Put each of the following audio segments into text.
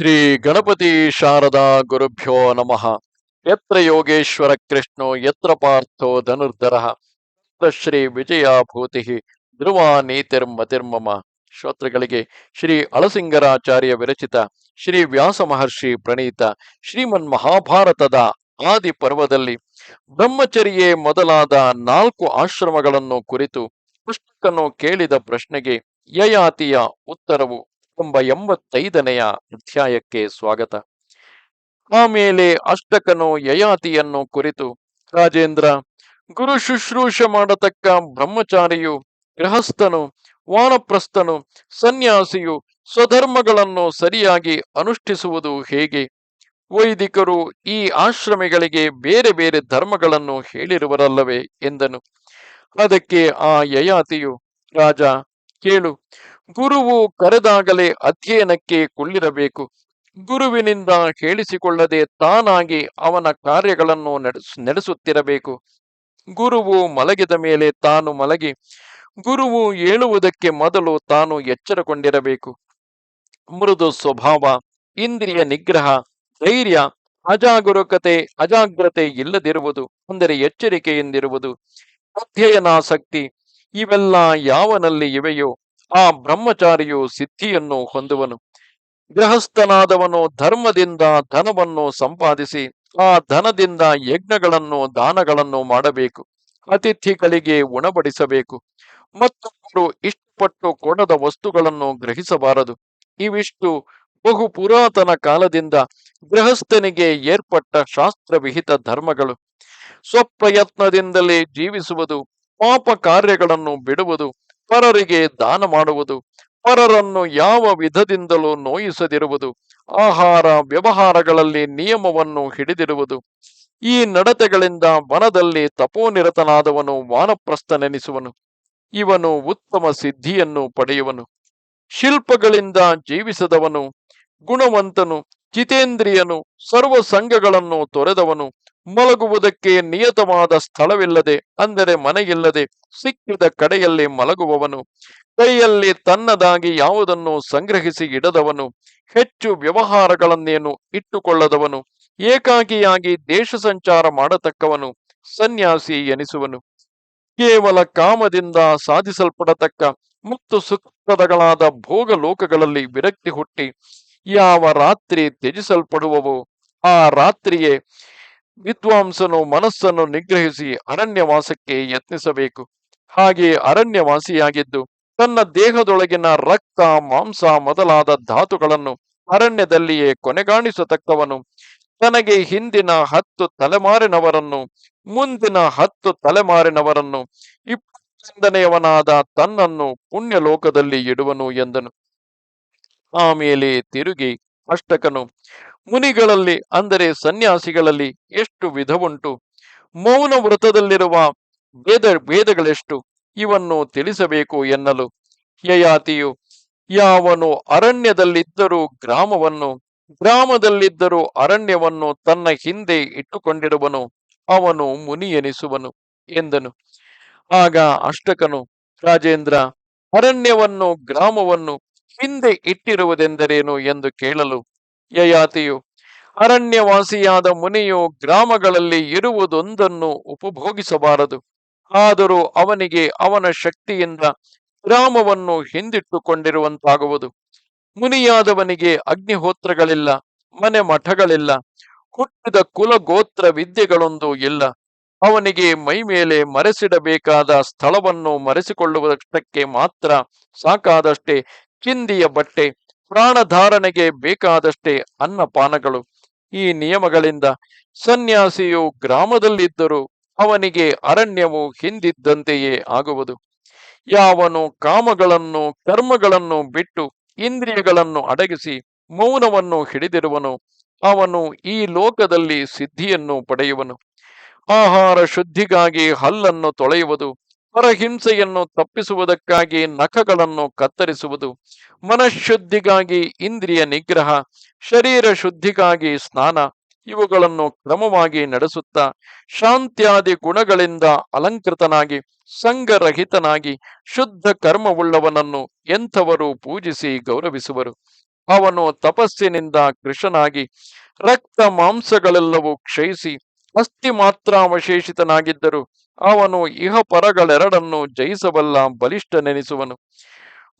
ಶ್ರೀ ಗಣಪತಿ ಶಾರದಾ ಗುರುಭ್ಯೋ ನಮಃ. ಯತ್ರ ಯೋಗೇಶ್ವರ ಕೃಷ್ಣೋ, ಯತ್ರ ಪಾರ್ಥೋ ಧನುರ್ಧರ. ಶ್ರೀ ವಿಜಯ ಭೂತಿ ಧ್ರುವ ನೀತಿರ್ಮತಿರ್ಮಮ ಶ್ರೋತೃಗಳಿಗೆ ಶ್ರೀ ಅಳಸಿಂಗರಾಚಾರ್ಯ ವಿರಚಿತ ಶ್ರೀ ವ್ಯಾಸ ಮಹರ್ಷಿ ಪ್ರಣೀತ ಶ್ರೀಮನ್ ಮಹಾಭಾರತದ ಆದಿ ಪರ್ವದಲ್ಲಿ ಬ್ರಹ್ಮಚರ್ಯೆ ಮೊದಲಾದ ನಾಲ್ಕು ಆಶ್ರಮಗಳನ್ನು ಕುರಿತು ಪುಸ್ತಕನು ಕೇಳಿದ ಪ್ರಶ್ನೆಗೆ ಯಯಾತಿಯ ಉತ್ತರವು ಎಂಬ ಎಂಬತ್ತೈದನೆಯ ಅಧ್ಯಾಯಕ್ಕೆ ಸ್ವಾಗತ. ಆಮೇಲೆ ಅಷ್ಟಕನು ಯಯಾತಿಯನ್ನು ಕುರಿತು, ರಾಜೇಂದ್ರ, ಗುರು ಶುಶ್ರೂಷ ಮಾಡತಕ್ಕ ಬ್ರಹ್ಮಚಾರಿಯು, ಗೃಹಸ್ಥನು, ವಾನಪ್ರಸ್ಥನು, ಸನ್ಯಾಸಿಯು ಸ್ವಧರ್ಮಗಳನ್ನು ಸರಿಯಾಗಿ ಅನುಷ್ಠಿಸುವುದು ಹೇಗೆ? ವೈದಿಕರು ಈ ಆಶ್ರಮಿಗಳಿಗೆ ಬೇರೆ ಬೇರೆ ಧರ್ಮಗಳನ್ನು ಹೇಳಿರುವರಲ್ಲವೇ ಎಂದನು. ಅದಕ್ಕೆ ಆ ಯಯಾತಿಯು, ರಾಜ, ಕೇಳು ಗುರುವು ಕರೆದಾಗಲೇ ಅಧ್ಯಯನಕ್ಕೆ ಕುಳ್ಳಿರಬೇಕು. ಗುರುವಿನಿಂದ ಕೇಳಿಸಿಕೊಳ್ಳದೆ ತಾನಾಗಿ ಅವನ ಕಾರ್ಯಗಳನ್ನು ನಡೆಸ, ನಡೆಸುತ್ತಿರಬೇಕು. ಗುರುವು ಮಲಗಿದ ಮೇಲೆ ತಾನು ಮಲಗಿ, ಗುರುವು ಏಳುವುದಕ್ಕೆ ಮೊದಲು ತಾನು ಎಚ್ಚರಗೊಂಡಿರಬೇಕು. ಮೃದು ಸ್ವಭಾವ, ಇಂದ್ರಿಯ ನಿಗ್ರಹ, ಧೈರ್ಯ, ಅಜಾಗರೂಕತೆ, ಅಜಾಗ್ರತೆ ಇಲ್ಲದಿರುವುದು, ಅಂದರೆ ಎಚ್ಚರಿಕೆಯಿಂದಿರುವುದು, ಅಧ್ಯಯನಾಸಕ್ತಿ, ಇವೆಲ್ಲ ಯಾವನಲ್ಲಿ ಇವೆಯೋ ಆ ಬ್ರಹ್ಮಚಾರಿಯು ಸಿದ್ಧಿಯನ್ನು ಹೊಂದುವನು. ಗೃಹಸ್ಥನಾದವನು ಧರ್ಮದಿಂದ ಧನವನ್ನು ಸಂಪಾದಿಸಿ, ಆ ಧನದಿಂದ ಯಜ್ಞಗಳನ್ನು, ದಾನಗಳನ್ನು ಮಾಡಬೇಕು, ಅತಿಥಿಗಳಿಗೆ ಉಣಬಡಿಸಬೇಕು. ಮತ್ತೊಬ್ಬರು ಇಷ್ಟಪಟ್ಟು ಕೊಡದ ವಸ್ತುಗಳನ್ನು ಗ್ರಹಿಸಬಾರದು. ಇವಿಷ್ಟು ಬಹು ಪುರಾತನ ಕಾಲದಿಂದ ಗೃಹಸ್ಥನಿಗೆ ಏರ್ಪಟ್ಟ ಶಾಸ್ತ್ರವಿಹಿತ ಧರ್ಮಗಳು. ಸ್ವಪ್ರಯತ್ನದಿಂದಲೇ ಜೀವಿಸುವುದು, ಪಾಪ ಕಾರ್ಯಗಳನ್ನು ಬಿಡುವುದು ಪರರಿಗೆ ದಾನ ಮಾಡುವುದು, ಪರರನ್ನು ಯಾವ ವಿಧದಿಂದಲೂ ನೋಯಿಸದಿರುವುದು, ಆಹಾರ ವ್ಯವಹಾರಗಳಲ್ಲಿ ನಿಯಮವನ್ನು ಹಿಡಿದಿರುವುದು ಈ ನಡತೆಗಳಿಂದ ವನದಲ್ಲಿ ತಪೋನಿರತನಾದವನು ವಾನಪ್ರಸ್ಥನೆನಿಸುವನು. ಇವನು ಉತ್ತಮ ಸಿದ್ಧಿಯನ್ನು ಪಡೆಯುವನು. ಶಿಲ್ಪಗಳಿಂದ ಜೀವಿಸದವನು, ಗುಣವಂತನು, ಜಿತೇಂದ್ರಿಯನು, ಸರ್ವ ಸಂಘಗಳನ್ನು ತೊರೆದವನು. ಮಲಗುವುದಕ್ಕೆ ನಿಯತವಾದ ಸ್ಥಳವಿಲ್ಲದೆ, ಅಂದರೆ ಮನೆಯಿಲ್ಲದೆ ಸಿಕ್ಕಿದ ಕಡೆಯಲ್ಲಿ ಮಲಗುವವನು. ಕೈಯಲ್ಲಿ ತನ್ನದಾಗಿ ಯಾವುದನ್ನು ಸಂಗ್ರಹಿಸಿ ಇಡದವನು. ಹೆಚ್ಚು ವ್ಯವಹಾರಗಳನ್ನೇನು ಇಟ್ಟುಕೊಳ್ಳದವನು. ಏಕಾಕಿಯಾಗಿ ದೇಶ ಸಂಚಾರ ಮಾಡತಕ್ಕವನು. ಸನ್ಯಾಸಿ ಎನಿಸುವನು. ಕೇವಲ ಕಾಮದಿಂದ ಸಾಧಿಸಲ್ಪಡತಕ್ಕ ಮುಕ್ತ ಸುಖದಗಳಾದ ಭೋಗ ಲೋಕಗಳಲ್ಲಿ ವಿರಕ್ತಿ ಹುಟ್ಟಿ ಯಾವ ರಾತ್ರಿ ತ್ಯಜಿಸಲ್ಪಡುವವೋ, ಆ ರಾತ್ರಿಯೇ ವಿದ್ವಾಂಸನು ಮನಸ್ಸನ್ನು ನಿಗ್ರಹಿಸಿ ಅರಣ್ಯವಾಸಕ್ಕೆ ಯತ್ನಿಸಬೇಕು. ಹಾಗೆ ಅರಣ್ಯವಾಸಿಯಾಗಿದ್ದು ತನ್ನ ದೇಹದೊಳಗಿನ ರಕ್ತ, ಮಾಂಸ ಮೊದಲಾದ ಧಾತುಗಳನ್ನು ಅರಣ್ಯದಲ್ಲಿಯೇ ಕೊನೆಗಾಣಿಸತಕ್ಕವನು. ತನಗೆ ಹಿಂದಿನ ಹತ್ತು ತಲೆಮಾರಿನವರನ್ನು, ಮುಂದಿನ ಹತ್ತು ತಲೆಮಾರಿನವರನ್ನು, ಇಪ್ಪತ್ತೊಂದನೆಯವನಾದ ತನ್ನನ್ನು ಪುಣ್ಯಲೋಕದಲ್ಲಿ ಇಡುವನು ಎಂದನು. ಆಮೇಲೆ ತಿರುಗಿ ಅಷ್ಟಕನು ಮುನಿಗಳಲ್ಲಿ, ಅಂದರೆ ಸನ್ಯಾಸಿಗಳಲ್ಲಿ ಎಷ್ಟು ವಿಧವುಂಟು. ಮೌನ ವ್ರತದಲ್ಲಿರುವ ಭೇದ ಭೇದಗಳೆಷ್ಟು ಇವನ್ನು ತಿಳಿಸಬೇಕು ಎನ್ನಲು ಯಯಾತಿಯು ಯಾವನು ಅರಣ್ಯದಲ್ಲಿದ್ದರೂ ಗ್ರಾಮವನ್ನು, ಗ್ರಾಮದಲ್ಲಿದ್ದರೂ ಅರಣ್ಯವನ್ನು ತನ್ನ ಹಿಂದೆ ಇಟ್ಟುಕೊಂಡಿರುವನು ಅವನು ಮುನಿ ಎನಿಸುವನು ಎಂದನು. ಆಗ ಅಷ್ಟಕನು ರಾಜೇಂದ್ರ, ಅರಣ್ಯವನ್ನು, ಗ್ರಾಮವನ್ನು ಹಿಂದೆ ಇಟ್ಟಿರುವುದೆಂದರೇನು ಎಂದು ಕೇಳಲು ಯಯಾತಿಯು, ಅರಣ್ಯವಾಸಿಯಾದ ಮುನಿಯು ಗ್ರಾಮಗಳಲ್ಲಿ ಇರುವುದೊಂದನ್ನು ಉಪಭೋಗಿಸಬಾರದು. ಆದರೂ ಅವನಿಗೆ ಅವನ ಶಕ್ತಿಯಿಂದ ಗ್ರಾಮವನ್ನು ಹಿಂದಿಟ್ಟುಕೊಂಡಿರುವಂತಾಗುವುದು. ಮುನಿಯಾದವನಿಗೆ ಅಗ್ನಿಹೋತ್ರಗಳಿಲ್ಲ ಮನೆ ಮಠಗಳಿಲ್ಲ ಹುಟ್ಟಿದ ಕುಲ ಗೋತ್ರ ವಿದ್ಯೆಗಳೊಂದು ಇಲ್ಲ. ಅವನಿಗೆ ಮೈ ಮೇಲೆ ಮರೆಸಿಡಬೇಕಾದ ಸ್ಥಳವನ್ನು ಮರೆಸಿಕೊಳ್ಳುವುದಕ್ಕೆ ಮಾತ್ರ ಸಾಕಾದಷ್ಟೇ ಚಿಂದಿಯ ಬಟ್ಟೆ, ಪ್ರಾಣಧಾರಣೆಗೆ ಬೇಕಾದಷ್ಟೇ ಅನ್ನಪಾನಗಳು ಈ ನಿಯಮಗಳಿಂದ ಸನ್ಯಾಸಿಯು ಗ್ರಾಮದಲ್ಲಿದ್ದರೂ ಅವನಿಗೆ ಅರಣ್ಯವು ಹಿಂದಿದ್ದಂತೆಯೇ ಆಗುವುದು. ಯಾವನು ಕಾಮಗಳನ್ನು, ಕರ್ಮಗಳನ್ನು ಬಿಟ್ಟು ಇಂದ್ರಿಯಗಳನ್ನು ಅಡಗಿಸಿ ಮೌನವನ್ನು ಹಿಡಿದಿರುವನು ಅವನು ಈ ಲೋಕದಲ್ಲಿ ಸಿದ್ಧಿಯನ್ನು ಪಡೆಯುವನು. ಆಹಾರ ಶುದ್ಧಿಗಾಗಿ ಹಲ್ಲನ್ನು ತೊಳೆಯುವುದು ಪರಹಿಂಸೆಯನ್ನು ತಪ್ಪಿಸುವುದಕ್ಕಾಗಿ ನಖಗಳನ್ನು ಕತ್ತರಿಸುವುದು, ಮನಃಶುದ್ಧಿಗಾಗಿ ಇಂದ್ರಿಯ ನಿಗ್ರಹ, ಶರೀರ ಶುದ್ಧಿಗಾಗಿ ಸ್ನಾನ, ಇವುಗಳನ್ನು ಕ್ರಮವಾಗಿ ನಡೆಸುತ್ತಾ ಶಾಂತ್ಯಾದಿ ಗುಣಗಳಿಂದ ಅಲಂಕೃತನಾಗಿ, ಸಂಘರಹಿತನಾಗಿ, ಶುದ್ಧ ಕರ್ಮವುಳ್ಳವನನ್ನು ಎಂಥವರು ಪೂಜಿಸಿ ಗೌರವಿಸುವರು. ಅವನು ತಪಸ್ಸಿನಿಂದ ಕೃಷನಾಗಿ ರಕ್ತ ಮಾಂಸಗಳೆಲ್ಲವೂ ಕ್ಷಯಿಸಿ ಅಸ್ಥಿ ಮಾತ್ರಾವಶೇಷಿತನಾಗಿದ್ದರು ಅವನು ಇಹಪರಗಳೆರಡನ್ನು ಜಯಿಸಬಲ್ಲ ಬಲಿಷ್ಠನೆನಿಸುವನು.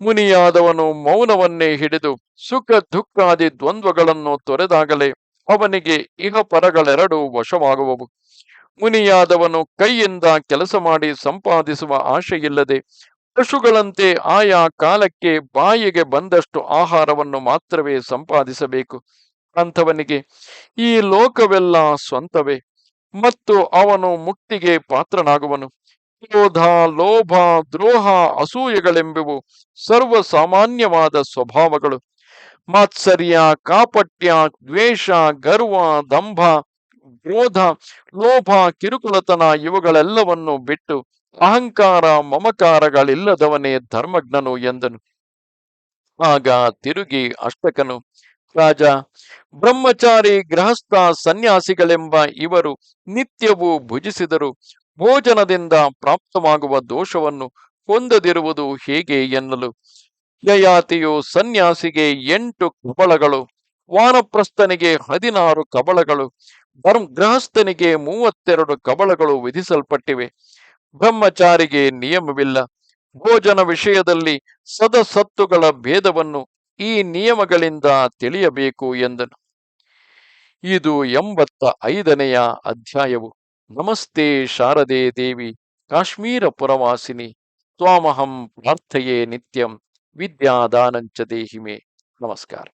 ಮುನಿಯಾದವನು ಮೌನವನ್ನೇ ಹಿಡಿದು ಸುಖ ದುಃಖಾದಿ ದ್ವಂದ್ವಗಳನ್ನು ತೊರೆದಾಗಲೇ ಅವನಿಗೆ ಇಹಪರಗಳೆರಡು ವಶವಾಗುವವು. ಮುನಿಯಾದವನು ಕೈಯಿಂದ ಕೆಲಸ ಮಾಡಿ ಸಂಪಾದಿಸುವ ಆಶೆಯಿಲ್ಲದೆ ಪಶುಗಳಂತೆ ಆಯಾ ಕಾಲಕ್ಕೆ ಬಾಯಿಗೆ ಬಂದಷ್ಟು ಆಹಾರವನ್ನು ಮಾತ್ರವೇ ಸಂಪಾದಿಸಬೇಕು. ಅಂಥವನಿಗೆ ಈ ಲೋಕವೆಲ್ಲ ಸ್ವಂತವೇ. ಮತ್ತು ಅವನು ಮುಕ್ತಿಗೆ ಪಾತ್ರನಾಗುವನು. ಕ್ರೋಧ, ಲೋಭ, ದ್ರೋಹ, ಅಸೂಯೆಗಳೆಂಬುವು ಸರ್ವಸಾಮಾನ್ಯವಾದ ಸ್ವಭಾವಗಳು. ಮಾತ್ಸರ್ಯ, ಕಾಪಟ್ಯ, ದ್ವೇಷ, ಗರ್ವ, ದಂಭ, ಕ್ರೋಧ, ಲೋಭ, ಕಿರುಕುಳತನ ಇವುಗಳೆಲ್ಲವನ್ನು ಬಿಟ್ಟು ಅಹಂಕಾರ, ಮಮಕಾರಗಳಿಲ್ಲದವನೇ ಧರ್ಮಜ್ಞನು ಎಂದನು. ಆಗ ತಿರುಗಿ ಅಷ್ಟಕನು ರಾಜ, ಬ್ರಹ್ಮಚಾರಿ ಗೃಹಸ್ಥ ಸನ್ಯಾಸಿಗಳೆಂಬ ಇವರು ನಿತ್ಯವೂ ಭುಜಿಸಿದರು. ಭೋಜನದಿಂದ ಪ್ರಾಪ್ತವಾಗುವ ದೋಷವನ್ನು ಹೊಂದದಿರುವುದು ಹೇಗೆ ಎನ್ನಲು? ಯಯಾತಿಯು ಸನ್ಯಾಸಿಗೆ ಎಂಟು ಕಬಳಗಳು, ವಾನಪ್ರಸ್ಥನಿಗೆ ಹದಿನಾರು ಕಬಳಗಳು ಬ್ರಹ್ಮ ಗೃಹಸ್ಥನಿಗೆ ಮೂವತ್ತೆರಡು ಕಬಳಗಳು ವಿಧಿಸಲ್ಪಟ್ಟಿವೆ. ಬ್ರಹ್ಮಚಾರಿಗೆ ನಿಯಮವಿಲ್ಲ. ಭೋಜನ ವಿಷಯದಲ್ಲಿ ಸದಸತ್ತುಗಳ ಭೇದವನ್ನು ಈ ನಿಯಮಗಳಿಂದ ತಿಳಿಯಬೇಕು ಎಂದನು. ಇದು ಎಂಬತ್ತ ಐದನೆಯ ಅಧ್ಯಾಯವು. ನಮಸ್ತೆ ಶಾರದೆ ದೇವಿ, ಕಾಶ್ಮೀರ ಪುರವಾಸಿನಿ, ತ್ವಾಮಹಂ ಪ್ರಾರ್ಥೆಯೇ ನಿತ್ಯಂ, ವಿದ್ಯಾದಾನಂಚ ದೇಹಿಮೆ. ನಮಸ್ಕಾರ.